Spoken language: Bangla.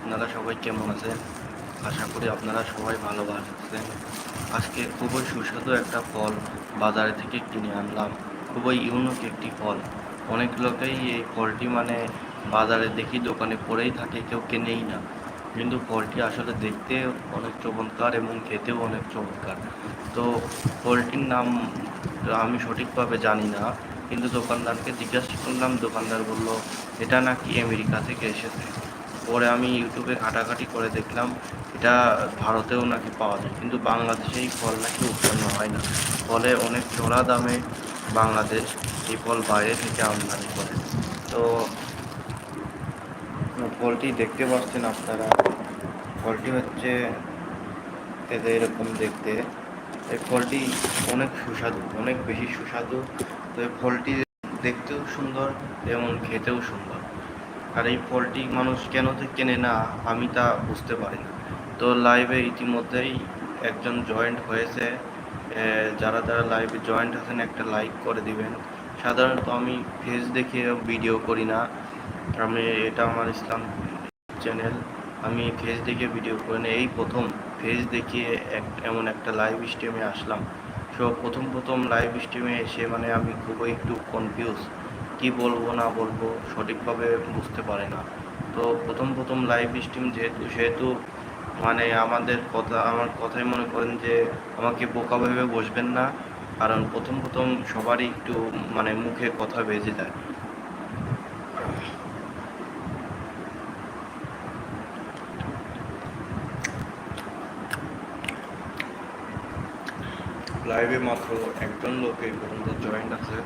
আপনারা সবাই কেমন আছেন? আশা করি আপনারা সবাই ভালো আছেন। আজকে খুবই সুস্বাদু একটা ফল বাজারে থেকে কিনে আনলাম। খুবই ইউনিক একটি ফল। অনেক লোকেই এই ফলটি মানে বাজারে দেখি দোকানে পড়েই থাকে, কেউ কেনেই না। কিন্তু ফলটি আসলে দেখতে অনেক চমৎকার এবং খেতেও অনেক চমৎকার। তো ফলটির নাম আমি সঠিকভাবে জানি না, কিন্তু দোকানদারকে জিজ্ঞাসা করলাম, দোকানদার বলল, এটা নাকি আমেরিকা থেকে এসেছে? পরে আমি ইউটিউবে ঘাটাঘাটি করে দেখলাম, এটা ভারতেও নাকি পাওয়া যায়, কিন্তু বাংলাদেশে এই ফল নাকি উৎপন্ন হয় না। ফলে অনেক চড়া দামে বাংলাদেশ এই ফল বাইরে থেকে আমদানি করে। তো, ফলটি দেখতে পাচ্ছেন আপনারা। ফলটি হচ্ছে এদের এরকম দেখতে। এই ফলটি অনেক সুস্বাদু, অনেক বেশি সুস্বাদু। তো এই ফলটি দেখতেও সুন্দর, এবং খেতেও সুন্দর। আর এই ফলটি মানুষ কেন যে কেনে না, আমি তা বুঝতে পারি না। তো লাইভে ইতিমধ্যেই একজন জয়েন্ট হয়েছে যারা যারা লাইভে জয়েন্ট আছেন, একটা লাইক করে দিবেন। সাধারণত আমি ফেস দেখে ভিডিও করি না। আমি, এটা আমার ইসলাম চ্যানেল আমি ফেস দেখে ভিডিও করি না। এই প্রথম ফেস দেখিয়ে এক, এমন একটা লাইভ স্ট্রিমে আসলাম। সো প্রথম প্রথম লাইভ স্ট্রিমে এসে মানে আমি খুবই একটু কনফিউজ কি বলব, না বলব সঠিকভাবে বুঝতে পারি না। তো প্রথম প্রথম লাইভ স্ট্রিম যেহেতু, সেহেতু মানে আমাদের কথা, আমার কথাই মনে করেন যে আমাকে বোকা ভেবে বসবেন না। কারণ প্রথম প্রথম সবারই একটু মানে মুখে কথা বেজে যায়। লাইভে মাত্র একজন লোক পর্যন্ত জয়েন্ট আছে।